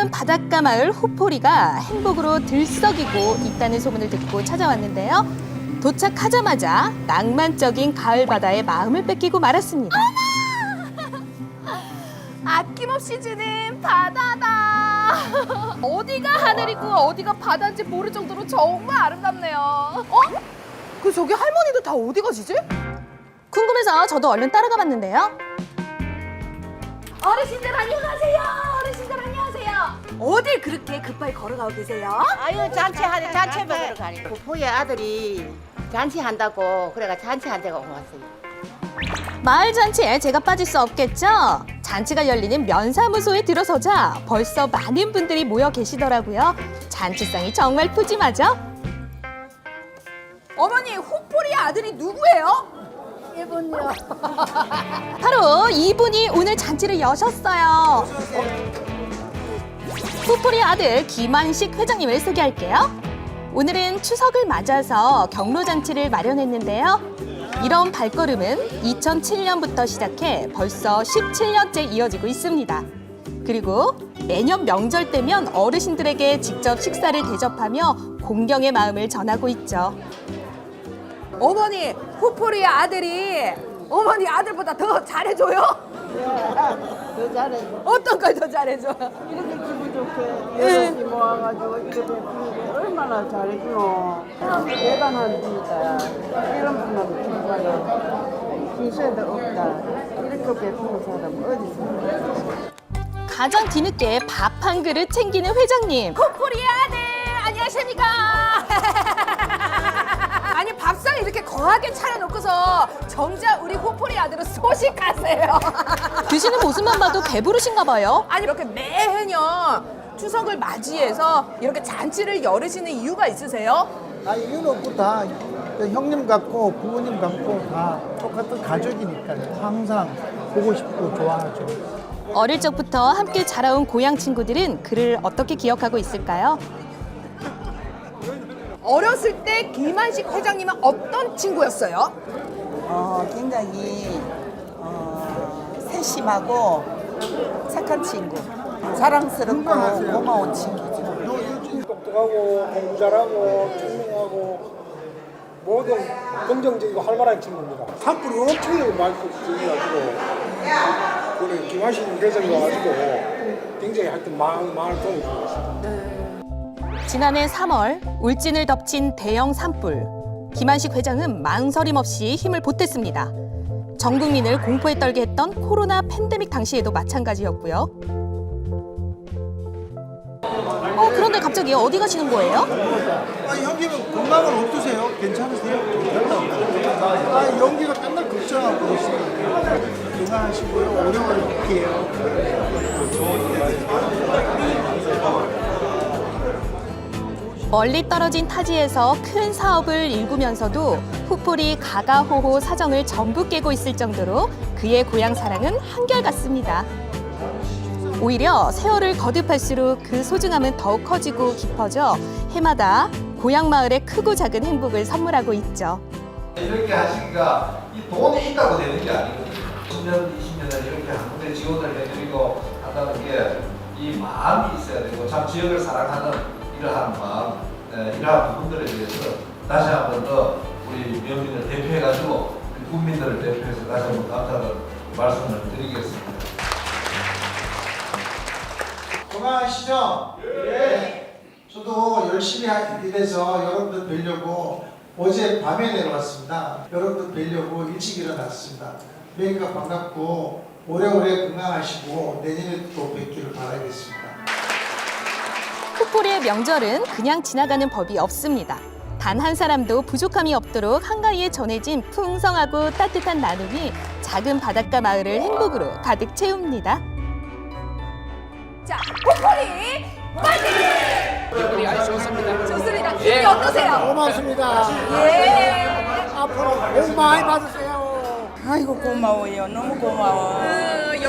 작은 바닷가 마을 후포리가 행복으로 들썩이고 있다는 소문을 듣고 찾아왔는데요. 도착하자마자 낭만적인 가을 바다에 마음을 뺏기고 말았습니다. 아낌없이 주는 바다다. 어디가 하늘이고 어디가 바다인지 모를 정도로 정말 아름답네요. 어? 그 저기 할머니들 다 어디 가시지? 궁금해서 저도 얼른 따라가 봤는데요. 어르신들 안녕하세요. 어딜 그렇게 급하게 걸어가고 계세요? 아유 잔치하니 잔치 먹으러 가니 부포의 아들이 잔치한다고 그래가 잔치한 데가 왔어요 마을 잔치에 제가 빠질 수 없겠죠? 잔치가 열리는 면사무소에 들어서자 벌써 많은 분들이 모여 계시더라고요. 잔치상이 정말 푸짐하죠? 어머니 후포리 아들이 누구예요? 바로 이분이 오늘 잔치를 여셨어요. 후포리 아들 김한식 회장님을 소개할게요. 오늘은 추석을 맞아서 경로잔치를 마련했는데요. 이런 발걸음은 2007년부터 시작해 벌써 17년째 이어지고 있습니다. 그리고 매년 명절 때면 어르신들에게 직접 식사를 대접하며 공경의 마음을 전하고 있죠. 어머니 후포리 아들이 어머니 아들보다 더 잘해줘요? 더 잘해 어떤 걸 더 잘해줘? 이렇게 기분 좋게 여럿이 모아가지고 이렇게 베푸는 게 얼마나 잘해주노. 대단한 분이다. 이런 분하고 정말로 기세도 없다. 이렇게 베푸는 사람 어디 있어 가장 뒤늦게 밥 한 그릇 챙기는 회장님. 후포리 아들 안녕하십니까? 아니 밥상 이렇게 거하게 차려놓고서 정작 우리 후포리 아들은 소식하세요. 드시는 모습만 봐도 배부르신가 봐요. 아니 이렇게 매해년 추석을 맞이해서 이렇게 잔치를 열으시는 이유가 있으세요? 아 이유는 없고 다 형님 같고 부모님 같고 다 똑같은 가족이니까 항상 보고 싶고 좋아하죠. 어릴 적부터 함께 자라온 고향 친구들은 그를 어떻게 기억하고 있을까요? 어렸을 때 김한식 회장님은 어떤 친구였어요? 어, 굉장히 어, 세심하고 착한 친구, 사랑스럽고 고마운 친구죠. 똑똑하고 공부 잘하고 총명하고 모든 긍정적이고 활발한 친구입니다. 산불이 엄청나게 많이 들어가지고 그래 김하신 회장이 와가지고 굉장히 하여튼 많은 많은 도움이 되고 있습니다. 지난해 3월 울진을 덮친 대형 산불. 김한식 회장은 망설임 없이 힘을 보탰습니다. 전 국민을 공포에 떨게 했던 코로나 팬데믹 당시에도 마찬가지였고요. 어, 그런데 갑자기 어디 가시는 거예요? 아 형님은 건강은 어떠세요? 괜찮으세요? 아 연기가 맨날 걱정하고 있어요. 건강하시고요. 오래오래 볼게요. 멀리 떨어진 타지에서 큰 사업을 일구면서도 후폴이 가가호호 사정을 전부 깨고 있을 정도로 그의 고향 사랑은 한결같습니다. 오히려 세월을 거듭할수록 그 소중함은 더욱 커지고 깊어져 해마다 고향 마을의 크고 작은 행복을 선물하고 있죠. 이렇게 하시기가 이 돈이 있다고 되는 게 아니거든요. 10년, 20년을 이렇게 한 군데 지원을 해드리고 한다는 게 이 마음이 있어야 되고 참 지역을 사랑하는 이러한 마음, 에, 이러한 부분들에 대해서 다시 한 번 더 우리 면민을 대표해가지고 국민들을 대표해서 다시 한번 감사를 말씀을 드리겠습니다. 건강하시죠? 네. 저도 열심히 하- 일해서 여러분들 뵈려고 어제 밤에 내려왔습니다. 여러분들 뵈려고 일찍 일어났습니다. 뵈니까 반갑고 오래오래 건강하시고 내년에 또 뵙기를 바라겠습니다. 후포리의 명절은 그냥 지나가는 법이 없습니다. 단 한 사람도 부족함이 없도록 한가위에 전해진 풍성하고 따뜻한 나눔이 작은 바닷가 마을을 행복으로 가득 채웁니다. 자, 후포리 파이팅! 후포리 아주 좋습니다. 좋습니다. 기분이 어떠세요? 고맙습니다. 예. 앞으로 복 많이 받으세요. 아이고 고마워요. 너무 고마워. 어,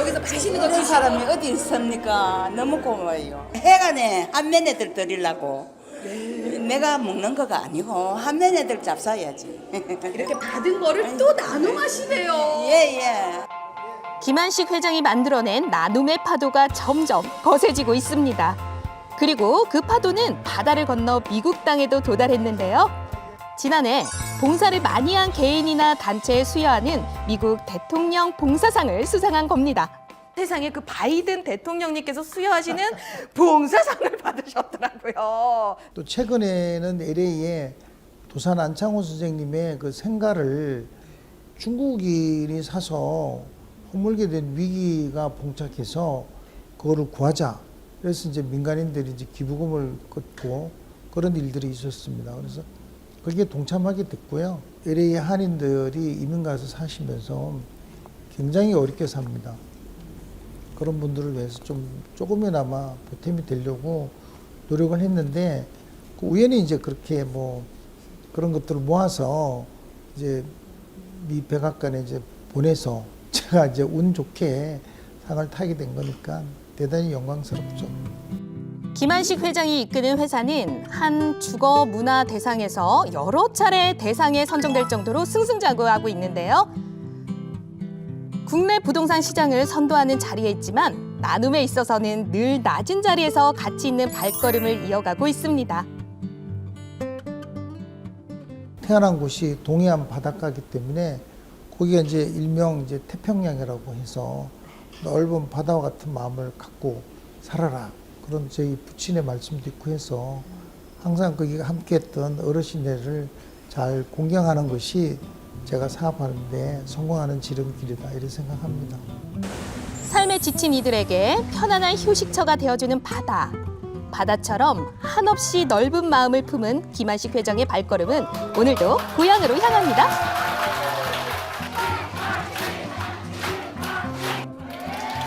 여기서 맛있는 거 드시고 사람이 어디 있습니까? 너무 고마워요. 해간에 한면 애들 드리려고. 내가 먹는 거가 아니고 한면 애들 잡숴야지. 이렇게 받은 거를 또 나눠 마시네요. 예 예. 김한식 회장이 만들어낸 나눔의 파도가 점점 거세지고 있습니다. 그리고 그 파도는 바다를 건너 미국 땅에도 도달했는데요. 지난해 봉사를 많이 한 개인이나 단체에 수여하는 미국 대통령 봉사상을 수상한 겁니다. 세상에 그 바이든 대통령님께서 수여하시는 봉사상을 받으셨더라고요. 또 최근에는 LA에 도산 안창호 선생님의 그 생가를 중국인이 사서 허물게 된 위기가 봉착해서 그거를 구하자. 그래서 이제 민간인들이 이제 기부금을 걷고 그런 일들이 있었습니다. 그래서 거기에 동참하게 됐고요. LA 한인들이 이민 가서 사시면서 굉장히 어렵게 삽니다. 그런 분들을 위해서 좀 조금이나마 보탬이 되려고 노력을 했는데 그 우연히 이제 그렇게 뭐 그런 것들을 모아서 이제 미 백악관에 이제 보내서 제가 이제 운 좋게 상을 타게 된 거니까 대단히 영광스럽죠. 김한식 회장이 이끄는 회사는 한 주거 문화 대상에서 여러 차례 대상에 선정될 정도로 승승장구하고 있는데요. 국내 부동산 시장을 선도하는 자리에 있지만 나눔에 있어서는 늘 낮은 자리에서 가치 있는 발걸음을 이어가고 있습니다. 태어난 곳이 동해안 바닷가이기 때문에 거기가 이제 일명 이제 태평양이라고 해서 넓은 바다와 같은 마음을 갖고 살아라 그런 저희 부친의 말씀도 있고 해서 항상 거기가 함께했던 어르신들을 잘 공경하는 것이 제가 사업하는데 성공하는 지름길이다 이렇게 생각합니다. 삶에 지친 이들에게 편안한 휴식처가 되어주는 바다. 바다처럼 한없이 넓은 마음을 품은 김한식 회장의 발걸음은 오늘도 고향으로 향합니다.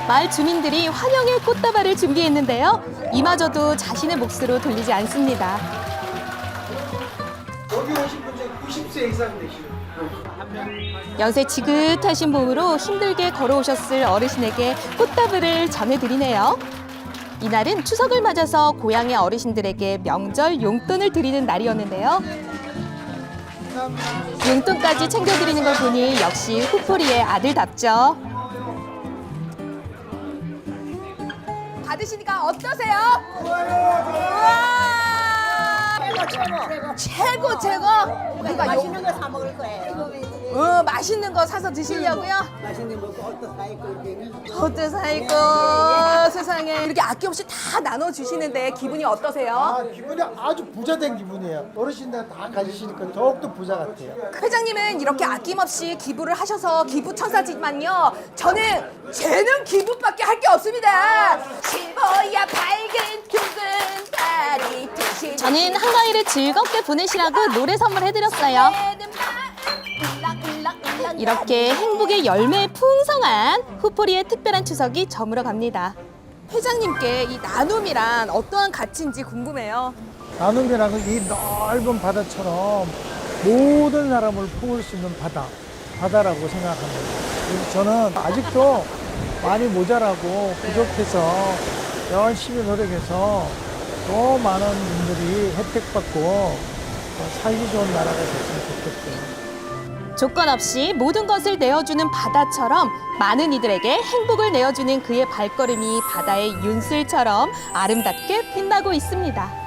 마을 주민들이 환영의 꽃다발을 준비했는데요. 이마저도 자신의 몫으로 돌리지 않습니다. 여기 오신 분 중에 90세 이상 되시는 연세 지긋하신 몸으로 힘들게 걸어오셨을 어르신에게 꽃다발을 전해드리네요. 이날은 추석을 맞아서 고향의 어르신들에게 명절 용돈을 드리는 날이었는데요. 용돈까지 챙겨드리는 걸 보니 역시 후포리의 아들답죠. 받으시니까 어떠세요? 우와! 최고 최고. 그러니까 맛있는 거 사 먹을 거예요. 어, 맛있는 거 사서 드시려고요? 맛있는 거 옷도 사 입고 이렇게 호텔 사 있고 세상에 이렇게 아낌없이 다 나눠 주시는데 기분이 어떠세요? 아 기분이 아주 부자 된 기분이에요. 어르신들 다 가지시니까 더욱더 부자 같아요. 회장님은 이렇게 아낌없이 기부를 하셔서 기부 천사지만요. 저는 재능 기부밖에 할 게 없습니다. 실버야 밝은 둥근 다리 드시 저는 한가위를 즐겁게 보내시라고 노래 선물해드렸어요. 이렇게 행복의 열매 풍성한 후포리의 특별한 추석이 저물어 갑니다. 회장님께 이 나눔이란 어떠한 가치인지 궁금해요. 나눔이라는 이 넓은 바다처럼 모든 사람을 품을 수 있는 바다, 바다라고 생각합니다. 그래서 저는 아직도 많이 모자라고 부족해서 열심히 노력해서 더 많은 분들이 혜택받고 더 살기 좋은 나라가 됐으면 좋겠어요. 조건 없이 모든 것을 내어주는 바다처럼 많은 이들에게 행복을 내어주는 그의 발걸음이 바다의 윤슬처럼 아름답게 빛나고 있습니다.